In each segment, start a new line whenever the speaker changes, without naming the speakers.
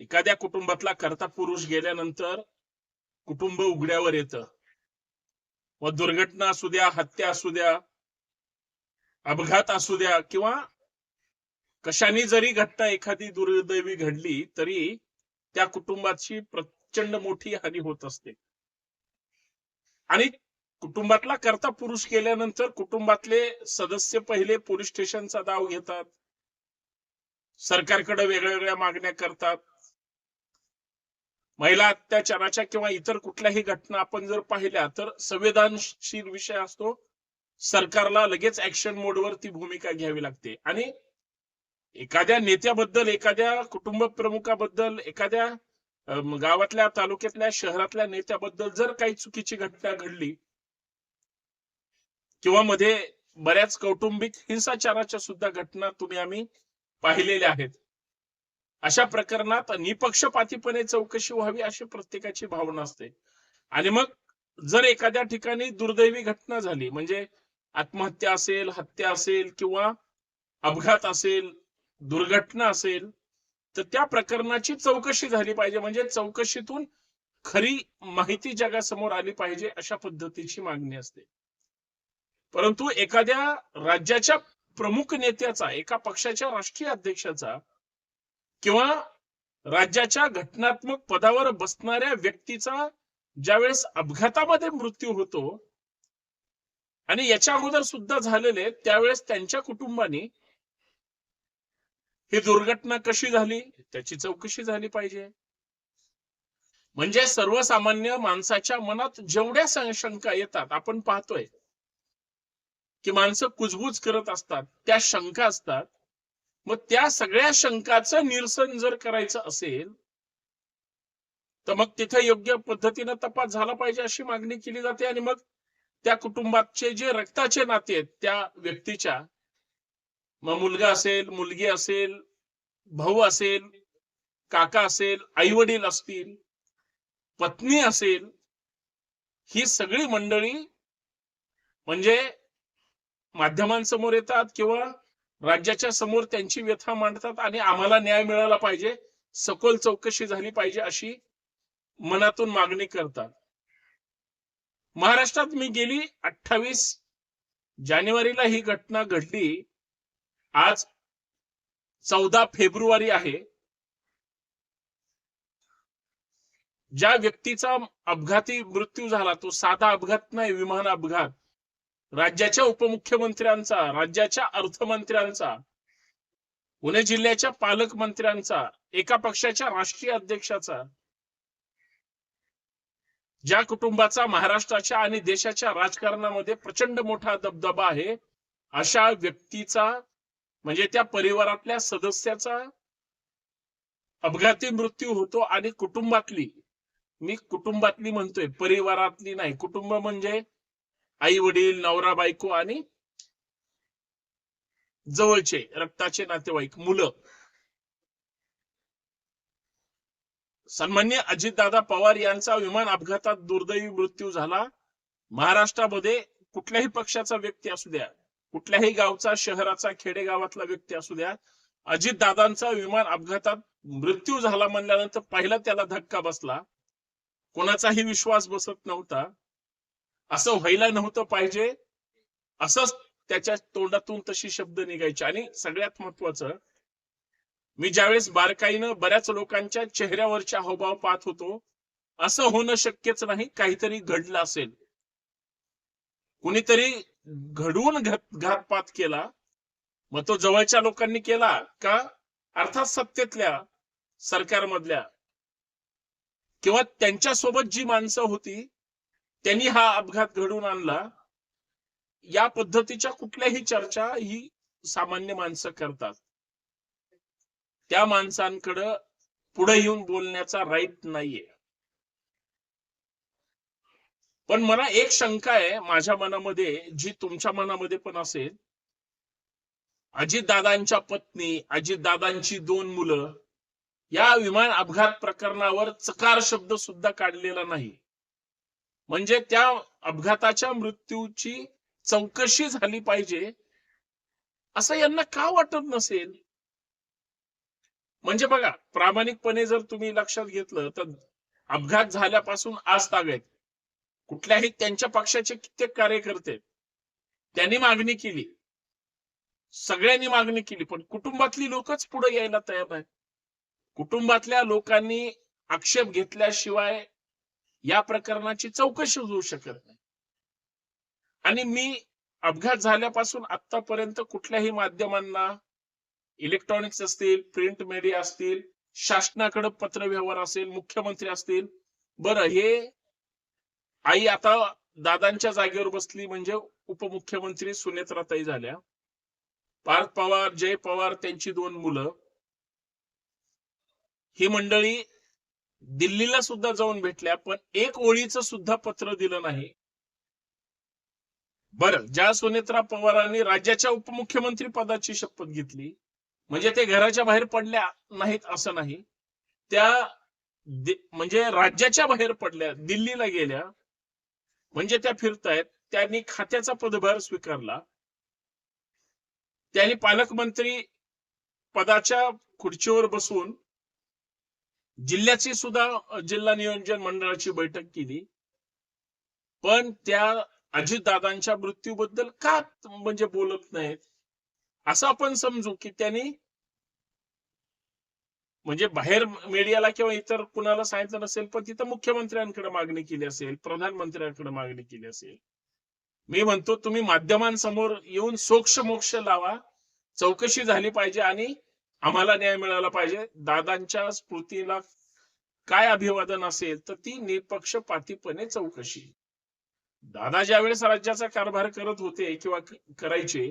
एखाद्या कुटुंबातला करता पुरुष गेल्यानंतर कुटुंब उघड्यावर येतं. व दुर्घटना असू द्या हत्या असू द्या अपघात असू द्या किंवा कशाने जरी घटना एखादी दुर्दैवी घडली तरी त्या कुटुंबाची प्रचंड मोठी हानी होत असते. आणि कुटुंबातला करता पुरुष गेल्यानंतर कुटुंबातले सदस्य पहिले पोलीस स्टेशनचा दाव घेतात. सरकारकडे वेगळ्या वेगळ्या मागण्या करतात. महिला अत्याचाराच्या किंवा इतर कुठल्याही घटना आपण जर पाहिल्या तर संवेदनशील विषय असतो. सरकारला लगेच ऍक्शन मोडवर ती भूमिका घ्यावी लागते. आणि एखाद्या नेत्याबद्दल एखाद्या कुटुंब प्रमुखाबद्दल एखाद्या गावातल्या तालुक्यातल्या शहरातल्या नेत्याबद्दल जर काही चुकीची घटना घडली किंवा मध्ये बऱ्याच कौटुंबिक हिंसाचाराच्या सुद्धा घटना तुम्ही आम्ही पाहिलेल्या आहेत. अशा प्रकरणात निपक्षपातीपणे चौकशी व्हावी अशी प्रत्येकाची भावना असते. आणि मग जर एखाद्या ठिकाणी दुर्दैवी घटना झाली म्हणजे आत्महत्या असेल हत्या असेल किंवा अपघात असेल दुर्घटना असेल तर त्या प्रकरणाची चौकशी झाली पाहिजे. म्हणजे चौकशीतून खरी माहिती जगासमोर आली पाहिजे अशा पद्धतीची मागणी असते. परंतु एखाद्या राज्याच्या प्रमुख नेत्याचा एका पक्षाच्या राष्ट्रीय अध्यक्षाचा किंवा राज्याच्या घटनात्मक पदावर बसणाऱ्या व्यक्तीचा ज्यावेळेस अपघातामध्ये मृत्यू होतो आणि याच्या अगोदर सुद्धा झालेले त्यावेळेस त्यांच्या कुटुंबाने ही दुर्घटना कशी झाली? त्याची चौकशी झाली पाहिजे. म्हणजे सर्वसामान्य माणसाच्या मनात जेवढ्या शंका येतात आपण पाहतोय की माणसं कुजबूज करत असतात त्या शंका असतात मग त्या सगळ्या शंकाचं निरसन जर करायचं असेल तर मग तिथे योग्य पद्धतीनं तपास झाला पाहिजे अशी मागणी केली जाते आणि मग त्या कुटुंबाचे जे रक्ताचे नाते आहेत त्या व्यक्तीच्या मग मुलगा असेल मुलगी असेल भाऊ असेल काका असेल आई वडील असतील पत्नी असेल ही सगळी मंडळी म्हणजे माध्यमांसमोर येतात किंवा राज्याच्या समोर त्यांची व्यथा मांडतात आणि आम्हाला न्याय मिळाला पाहिजे सखोल चौकशी झाली पाहिजे अशी मनातून मागणी करतात. महाराष्ट्रात मी गेली अठ्ठावीस जानेवारीला ही घटना घडली. आज चौदा फेब्रुवारी आहे. ज्या व्यक्तीचा अपघाती मृत्यू झाला तो साधा अपघात नाही विमान अपघात. राज्याच्या उपमुख्यमंत्र्यांचा राज्याच्या अर्थमंत्र्यांचा पुणे जिल्ह्याच्या पालकमंत्र्यांचा एका पक्षाच्या राष्ट्रीय अध्यक्षाचा ज्या कुटुंबाचा महाराष्ट्राच्या आणि देशाच्या राजकारणामध्ये प्रचंड मोठा दबदबा आहे अशा व्यक्तीचा म्हणजे त्या परिवारातल्या सदस्याचा अपघाती मृत्यू होतो आणि कुटुंबातली मी कुटुंबातली म्हणतोय परिवारातली नाही कुटुंब म्हणजे आई वडील नवरा बायको आणि जवळचे रक्ताचे नातेवाईक मुलं. सन्मान्य अजितदादा पवार यांचा विमान अपघातात दुर्दैवी मृत्यू झाला. महाराष्ट्रामध्ये कुठल्याही पक्षाचा व्यक्ती असू द्या कुठल्याही गावचा शहराचा खेडेगावातला व्यक्ती असू द्या अजितदादांचा विमान अपघातात मृत्यू झाला म्हणल्यानंतर पहिला त्याला धक्का बसला. कोणाचाही विश्वास बसत नव्हता. असं व्हायला नव्हतं पाहिजे. असंच त्याच्या तोंडातून तशी शब्द निघायचे. आणि सगळ्यात महत्वाचं मी ज्यावेळेस बारकाईनं बऱ्याच लोकांच्या चेहऱ्यावरच्या हावभाव पाहत होतो असं होणं शक्यच नाही काहीतरी घडलं असेल. कुणीतरी घडवून घात घातपात केला मग तो जवळच्या लोकांनी केला का? अर्थात सत्तेतल्या सरकारमधल्या. किंवा त्यांच्यासोबत जी माणसं होती त्यांनी हा अपघात घडवून आणला. या पद्धतीच्या कुठल्याही चर्चा ही सामान्य माणसं करतात. त्या माणसांकडं पुढे येऊन बोलण्याचा राईट नाहीये. पण मला एक शंका आहे माझ्या मनामध्ये जी तुमच्या मनामध्ये पण असेल. अजितदादांच्या पत्नी अजितदादांची दोन मुलं या विमान अपघात प्रकरणावर चकार शब्द सुद्धा काढलेला नाही. म्हणजे त्या अपघाताच्या मृत्यूची चौकशी झाली पाहिजे असं यांना का वाटत नसेल? म्हणजे बघा प्रामाणिकपणे जर तुम्ही लक्षात घेतलं तर अपघात झाल्यापासून आज ताब्यात. कुठल्याही त्यांच्या पक्षाचे कित्येक कार्यकर्ते त्यांनी मागणी केली. सगळ्यांनी मागणी केली पण कुटुंबातली लोकच पुढे यायला तयार नाही कुटुंबातल्या लोकांनी आक्षेप घेतल्याशिवाय या प्रकरणाची चौकशी होऊ शकत नाही. आणि मी अपघात झाल्यापासून आतापर्यंत कुठल्याही माध्यमांना इलेक्ट्रॉनिक्स असतील प्रिंट मीडिया असतील शासनाकडे पत्रव्यवहार असेल मुख्यमंत्री असतील बरं हे आई आता दादांच्या जागेवर बसली म्हणजे उपमुख्यमंत्री सुनेत्राताई झाल्या. पार्थ पवार जय पवार त्यांची दोन मुलं. ही मंडळी दिल्लीला सुद्धा जाऊन भेटल्या पण एक ओळीचं सुद्धा पत्र दिलं नाही. बरं ज्या सुनेत्रा पवारांनी राज्याच्या उपमुख्यमंत्री पदाची शपथ घेतली म्हणजे ते घराच्या बाहेर पडल्या नाहीत असं नाही. त्या म्हणजे राज्याच्या बाहेर पडल्या दिल्लीला गेल्या म्हणजे त्या फिरतायत त्यांनी खात्याचा पदभार स्वीकारला. त्यांनी पालकमंत्री पदाच्या खुर्चीवर बसून जिल्ह्याची सुद्धा जिल्हा नियोजन मंडळाची बैठक केली. पण त्या अजितदादांच्या मृत्यूबद्दल का म्हणजे बोलत नाहीत? असं आपण समजू की त्यांनी म्हणजे बाहेर मीडियाला किंवा इतर कुणाला सांगितलं नसेल पण तिथं मुख्यमंत्र्यांकडे मागणी केली असेल प्रधानमंत्र्यांकडे मागणी केली असेल. मी म्हणतो तुम्ही माध्यमांसमोर येऊन सोक्ष मोक्ष लावा चौकशी झाली पाहिजे आणि आम्हाला न्याय मिळाला पाहिजे. दादांच्या स्मृतीला काय अभिवादन असेल तर ती निपक्षपातीपणे चौकशी. दादा ज्यावेळेस राज्याचा कारभार करत होते किंवा करायचे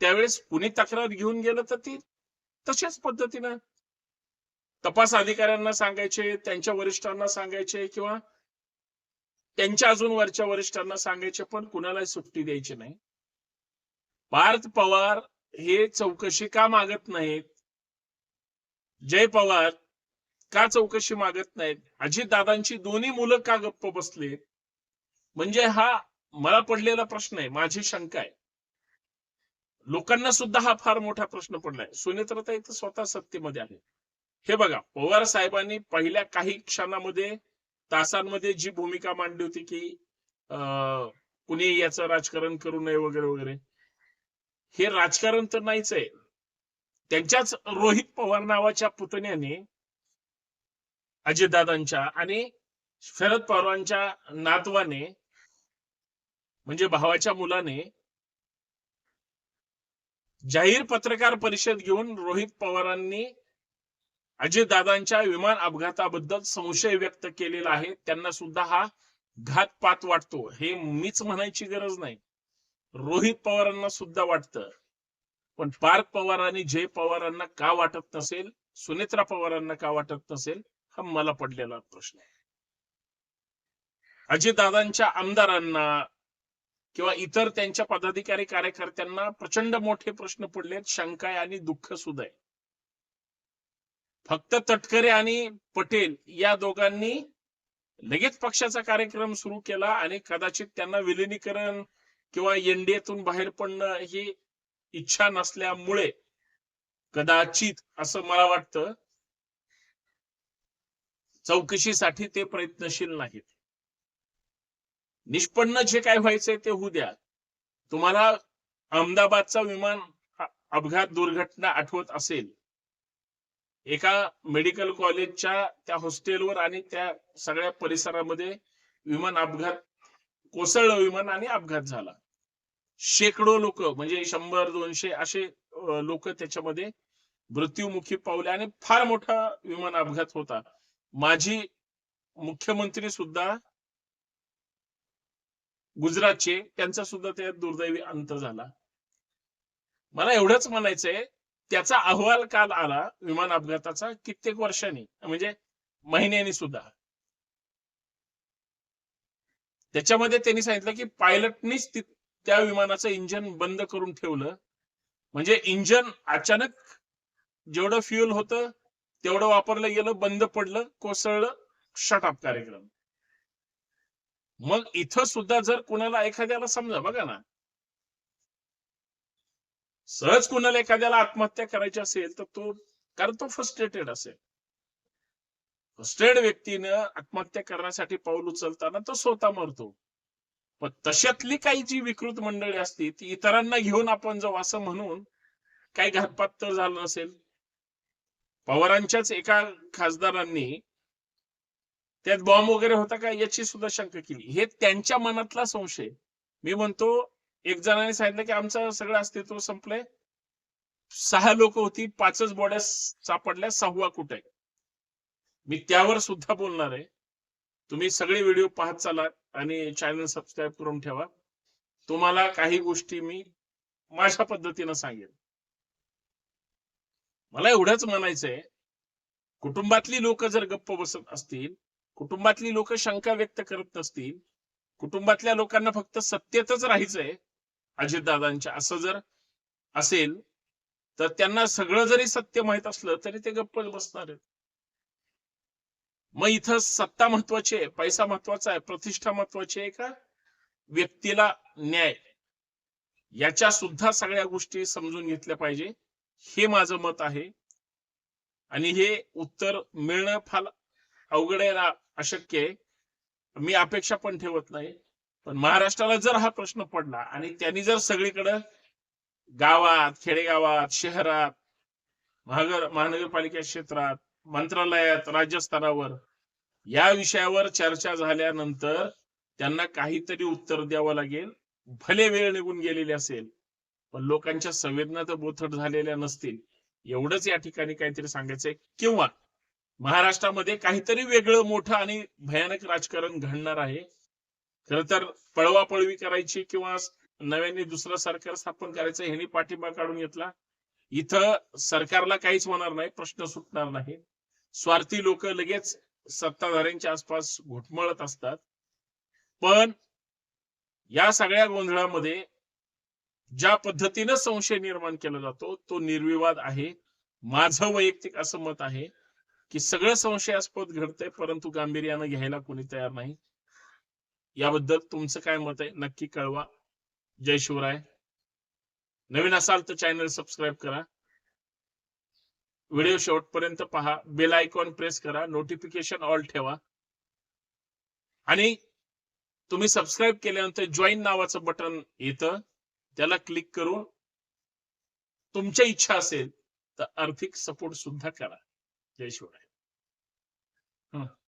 त्यावेळेस कुणी तक्रार घेऊन गेलं तर ती तशाच पद्धतीनं. तपास अधिकाऱ्यांना सांगायचे त्यांच्या वरिष्ठांना सांगायचे किंवा त्यांच्या अजून वरच्या वरिष्ठांना सांगायचे पण कुणाला सुट्टी द्यायची नाही. पार्थ पवार हे चौकशी का मागत नाहीत? जय पवार का चौकशी मागत नाहीत? अजितदादांची दोन्ही मुलं का गप्प बसले म्हणजे हा मला पडलेला प्रश्न आहे माझी शंका आहे. लोकांना सुद्धा हा फार मोठा प्रश्न पडलाय. सुनेत्रता इथं स्वतः सत्तेमध्ये आहे. हे बघा पवार साहेबांनी पहिल्या काही क्षणामध्ये तासांमध्ये जी भूमिका मांडली होती की अं, कुणी याचं राजकारण करू नये वगैरे वगैरे हे राजकारण तर नाहीच आहे. त्यांच्याच रोहित पवार नावाच्या पुतण्याने अजितदादांच्या आणि शरद पवारांच्या नातवाने म्हणजे भावाच्या मुलाने जाहीर पत्रकार परिषद घेऊन रोहित पवारांनी अजितदादांच्या विमान अपघाताबद्दल संशय व्यक्त केलेला आहे. त्यांना सुद्धा हा घातपात वाटतो. हे मीच म्हणायची गरज नाही. रोहित पवारांना सुद्धा वाटतं. पण पार्थ पवार आणि जय पवारांना का वाटत नसेल सुनेत्रा पवारांना का वाटत नसेल हा मला पडलेला प्रश्न आहे. अजितदादांच्या आमदारांना किंवा इतर त्यांच्या पदाधिकारी कार्यकर्त्यांना प्रचंड मोठे प्रश्न पडलेत शंका आहे आणि दुःख सुद्धा आहे. फक्त तटकरे आणि पटेल या दोघांनी लगेच पक्षाचा कार्यक्रम सुरू केला आणि कदाचित त्यांना विलिनीकरण किंवा एनडीएतून बाहेर पडणं ही इच्छा नसल्यामुळे कदाचित असं मला वाटतं चौकशीसाठी ते प्रयत्नशील नाहीत. निष्पन्न जे काय व्हायचंय ते होऊ द्या. तुम्हाला अहमदाबादचा विमान अपघात दुर्घटना आठवत असेल. एका मेडिकल कॉलेजच्या त्या हॉस्टेलवर आणि त्या सगळ्या परिसरामध्ये विमान अपघात कोसळलं विमान आणि अपघात झाला. शेकडो लोक म्हणजे शंभर दोनशे असे लोक त्याच्यामध्ये मृत्युमुखी पावले आणि फार मोठा विमान अपघात होता. माझी मुख्यमंत्री सुद्धा गुजरातचे त्यांचा सुद्धा त्यात दुर्दैवी अंत झाला. मला एवढंच म्हणायचंय त्याचा अहवाल काल आला विमान अपघाताचा कित्येक वर्षांनी म्हणजे महिन्यानी सुद्धा. त्याच्यामध्ये त्यांनी सांगितलं की पायलटनीच त्या विमानाचं इंजन बंद करून ठेवलं. म्हणजे इंजन अचानक जेवढं फ्युअल होतं तेवढं वापरलं गेलं बंद पडलं कोसळलं शटअप कार्यक्रम. मग इथं सुद्धा जर कुणाला एखाद्याला समजा बघा ना. सहज कुणाला एखाद्याला आत्महत्या करायची असेल तर तो कारण तो फ्रस्ट्रेटेड असेल. फ्रस्ट्रेटेड व्यक्तीनं आत्महत्या करण्यासाठी पाऊल उचलताना तो स्वतः मरतो. पण तशातली काही जी विकृत मंडळी असती ती इतरांना घेऊन आपण जाऊ असं म्हणून काही घातपात तर झालं नसेल. पवारांच्याच एका खासदारांनी त्यात बॉम्ब वगैरे होता का याची सुद्धा शंका केली. हे त्यांच्या मनातला संशय. मी म्हणतो एक जणांनी सांगितलं की आमचं सगळं अस्तित्व संपलंय. सहा लोक होती पाचच बॉड्या सापडल्या सहावा कुठे? मी त्यावर सुद्धा बोलणार आहे. तुम्ही सगळे व्हिडिओ पाहत चालात. आणि चॅनल सबस्क्राईब करून ठेवा. तुम्हाला काही गोष्टी मी माझ्या पद्धतीनं सांगेन. मला एवढंच म्हणायचंय कुटुंबातली लोक जर गप्प बसत असतील कुटुंबातली लोक शंका व्यक्त करत नसतील कुटुंबातल्या लोकांना फक्त सत्यतच राहायचंय अजितदादांच्या असं जर असेल तर त्यांना सगळं जरी सत्य माहीत असलं तरी ते गप्पच बसणार आहेत. मग इथं सत्ता महत्वाची आहे पैसा महत्त्वाचा आहे प्रतिष्ठा महत्वाची आहे का? व्यक्तीला न्याय. याच्या सुद्धा सगळ्या गोष्टी समजून घेतल्या पाहिजे. हे माझं मत आहे. आणि हे उत्तर मिळणं फार अवघड आहे ना अशक्य आहे. मी अपेक्षा पण ठेवत नाही. पण महाराष्ट्राला जर हा प्रश्न पडला आणि त्यांनी जर सगळीकडं गावात खेडेगावात शहरात महागर महानगरपालिका क्षेत्रात मंत्रालयात राज्यस्तरावर. या विषयावर चर्चा झाल्यानंतर त्यांना काहीतरी उत्तर द्यावं लागेल. भले वेळ निघून गेलेली असेल पण लोकांच्या संवेदना तर बोथट झालेल्या नसतील. एवढंच या ठिकाणी काहीतरी सांगायचंय. किंवा महाराष्ट्रामध्ये काहीतरी वेगळं मोठं आणि भयानक राजकारण घडणार आहे. खर तर पळवापळवी करायची किंवा नव्याने दुसरं सरकार स्थापन करायचं ह्यांनी पाठिंबा काढून घेतला. इथं सरकारला काहीच होणार नाही प्रश्न सुटणार नाही. स्वार्थी लोक लगेच सत्ताधाऱ्यांच्या आसपास घुटमळत असतात. पण या सगळ्या गोंधळामध्ये ज्या पद्धतीनं संशय निर्माण केला जातो तो निर्विवाद आहे. माझं वैयक्तिक असं मत आहे की सगळं संशयास्पद घडतंय परंतु गांभीर्यानं घ्यायला कोणी तयार नाही. याबद्दल तुमचं काय मत आहे? नक्की कळवा. जय शिवराय. नवीन असाल तर चॅनल सबस्क्राईब करा. व्हिडिओ शेवटपर्यंत पहा. बेल आयकॉन प्रेस करा. नोटिफिकेशन ऑल ठेवा. आणि तुम्ही सबस्क्राईब केल्यानंतर जॉईन नावाचं बटन येतं. त्याला क्लिक करून तुमच्या इच्छा असेल तर आर्थिक सपोर्ट सुद्धा करा. जय शिवराय.